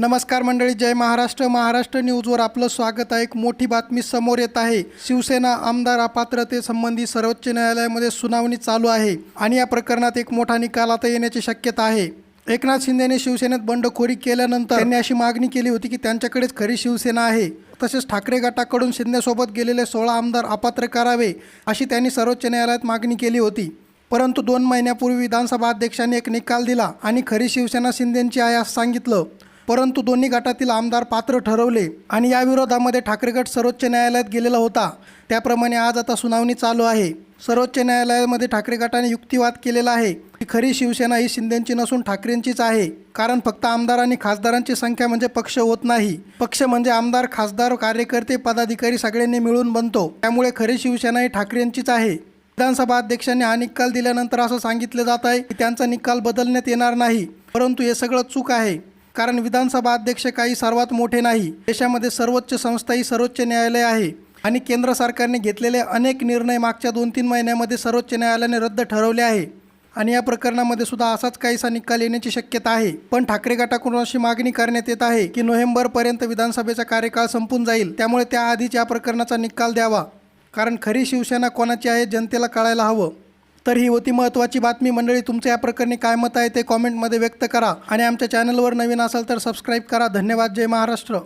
नमस्कार मंडळी जय महाराष्ट्र. महाराष्ट्र न्यूजवर आपलं स्वागत आहे. एक मोठी बातमी समोर येत आहे. शिवसेना आमदार अपात्रतेसंबंधी सर्वोच्च न्यायालयामध्ये सुनावणी चालू आहे आणि या प्रकरणात एक मोठा निकाल आता येण्याची शक्यता आहे. एकनाथ शिंदेने शिवसेनेत बंडखोरी केल्यानंतर त्यांनी अशी मागणी केली होती की त्यांच्याकडेच खरी शिवसेना आहे. तसेच ठाकरे गटाकडून शिंदेसोबत गेलेले सोळा आमदार अपात्र करावे अशी त्यांनी सर्वोच्च न्यायालयात मागणी केली होती. परंतु दोन महिन्यापूर्वी विधानसभा अध्यक्षांनी एक निकाल दिला आणि खरी शिवसेना शिंदेंची आहे असं सांगितलं. परंतु दोन्ही गटातील आमदार पात्र ठरवले आणि या विरोधामध्ये ठाकरे गट सर्वोच्च न्यायालयात गेलेला होता. त्याप्रमाणे आज आता सुनावणी चालू आहे. सर्वोच्च न्यायालयामध्ये ठाकरे गटाने युक्तिवाद केलेला आहे. की खरी शिवसेना ही शिंदेची नसून ठाकरेंचीच आहे. कारण फक्त आमदार आणि खासदारांची संख्या म्हणजे पक्ष होत नाही. पक्ष म्हणजे आमदार खासदार कार्यकर्ते पदाधिकारी सगळ्यांनी मिळून बनतो. त्यामुळे खरी शिवसेना ही ठाकरेंचीच आहे. विधानसभा अध्यक्षांनी हा निकाल दिल्यानंतर असं सांगितलं जात आहे की त्यांचा निकाल बदलण्यात येणार नाही. परंतु हे सगळं चूक आहे. कारण विधानसभा अध्यक्ष काही सर्वात मोठे नाही. देशामध्ये सर्वोच्च संस्था ही सर्वोच्च न्यायालय आहे आणि केंद्र सरकारने घेतलेले अनेक निर्णय मागच्या दोन तीन महिन्यामध्ये सर्वोच्च न्यायालयाने रद्द ठरवले आहे. आणि या प्रकरणामध्ये सुद्धा असाच काहीसा निकाल येण्याची शक्यता आहे. पण ठाकरे गटाकडून अशी मागणी करण्यात येत आहे की नोव्हेंबरपर्यंत विधानसभेचा कार्यकाळ संपून जाईल. त्यामुळे त्याआधीच या प्रकरणाचा निकाल द्यावा. कारण खरी शिवसेना कोणाची आहे जनतेला कळायला हवं. तर ही होती महत्त्वाची बातमी. मंडळी तुमचं या प्रकरणी काय मत आहे ते कॉमेंटमध्ये व्यक्त करा. आणि आमच्या चॅनलवर नवीन असाल तर सबस्क्राईब करा. धन्यवाद. जय महाराष्ट्र.